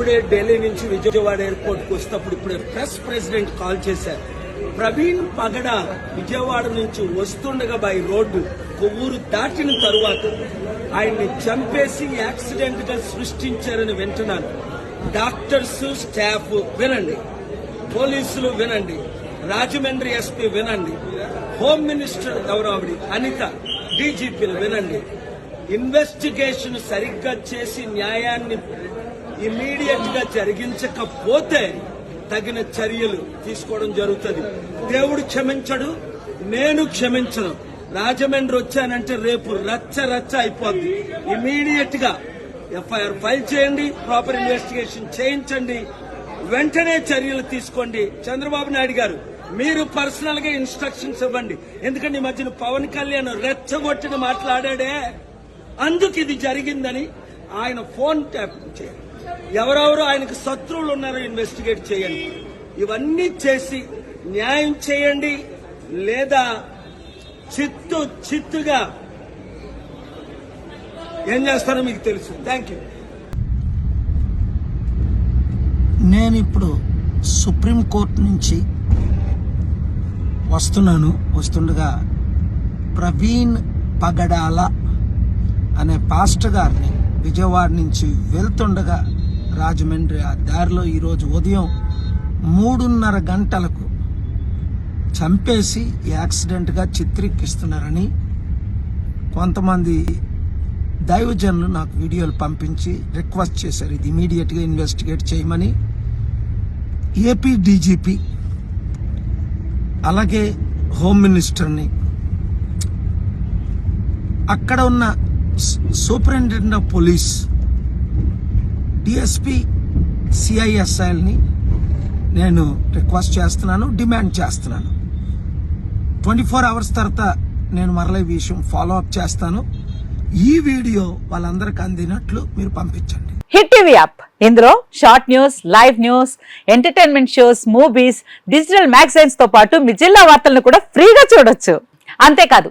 ఇప్పుడే ఢిల్లీ నుంచి విజయవాడ ఎయిర్పోర్ట్కు ఇప్పుడే ప్రెస్ ప్రెసిడెంట్ కాల్ చేశారు. ప్రవీణ్ పగడ విజయవాడ నుంచి వస్తుండగా బై రోడ్డు కొవ్వూరు దాటిన తరువాత ఆయన్ని చంపేసి యాక్సిడెంట్గా సృష్టించారని వింటున్నాను. డాక్టర్స్ స్టాఫ్ వినండి. పోలీసులు వినండి. రాజమండ్రి ఎస్పీ వినండి. హోమ్ మినిస్టర్ గౌరవడి అనిత డీజీపీలు వినండి. ఇన్వెస్టిగేషన్ సరిగ్గా చేసి న్యాయాన్ని ఇమీడియట్గా జరిగించకపోతే తగిన చర్యలు తీసుకోవడం జరుగుతుంది. దేవుడు క్షమించడు నేను క్షమించను. రాజమండ్రి వచ్చానంటే రేపు రచ్చ రచ్చ అయిపోద్ది. ఇమీడియట్గా ఎఫ్ఐఆర్ ఫైల్ చేయండి ప్రాపర్ ఇన్వెస్టిగేషన్ చేయించండి వెంటనే చర్యలు తీసుకోండి. చంద్రబాబు నాయుడు గారు మీరు పర్సనల్గా ఇన్స్ట్రక్షన్స్ ఇవ్వండి. ఎందుకంటే ఈ మధ్యన పవన్ కళ్యాణ్ రెచ్చగొట్టిన మాట్లాడాడే. అందుకు ఇది జరిగిందని ఆయన ఫోన్ ట్యాప్ చేయండి ఎవరెవరు ఆయనకు శత్రువులు ఉన్నారో ఇన్వెస్టిగేట్ చేయండి. ఇవన్నీ చేసి న్యాయం చేయండి. లేదా చిత్తు చిత్తుగా ఏం చేస్తారో మీకు తెలుసు. థ్యాంక్ యూ నేను ఇప్పుడు సుప్రీంకోర్టు నుంచి వస్తున్నాను. వస్తుండగా ప్రవీణ్ పగడాల అనే పాస్టర్ గారిని విజయవాడ నుంచి వెళ్తుండగా రాజమండ్రి ఆ దారిలో ఈరోజు ఉదయం మూడున్నర గంటలకు చంపేసి యాక్సిడెంట్గా చిత్రీకరిస్తున్నారని కొంతమంది దైవజనులు నాకు వీడియోలు పంపించి రిక్వెస్ట్ చేశారు. ఇది ఇమీడియట్గా ఇన్వెస్టిగేట్ చేయమని ఏపీ డీజీపీ అలాగే హోమ్ మినిస్టర్ని అక్కడ ఉన్న సూపరింటెండెంట్ ఆఫ్ పోలీస్ డిఎస్పి సిఐఎస్ఐల్ని నేను రిక్వెస్ట్ చేస్తున్నాను డిమాండ్ చేస్తున్నాను. ట్వంటీ ఫోర్ అవర్స్ తర్వాత నేను మరలా ఈ విషయం ఫాలో అప్ చేస్తాను. ఈ వీడియో వాళ్ళందరికి అందినట్లు మీరు పంపించండి. హిట్ టీవీ యాప్ ఇందులో short news live news entertainment shows movies digital మ్యాగజైన్స్తో పాటు మీ జిల్లా వార్తలను కూడా ఫ్రీగా చూడొచ్చు. అంతేకాదు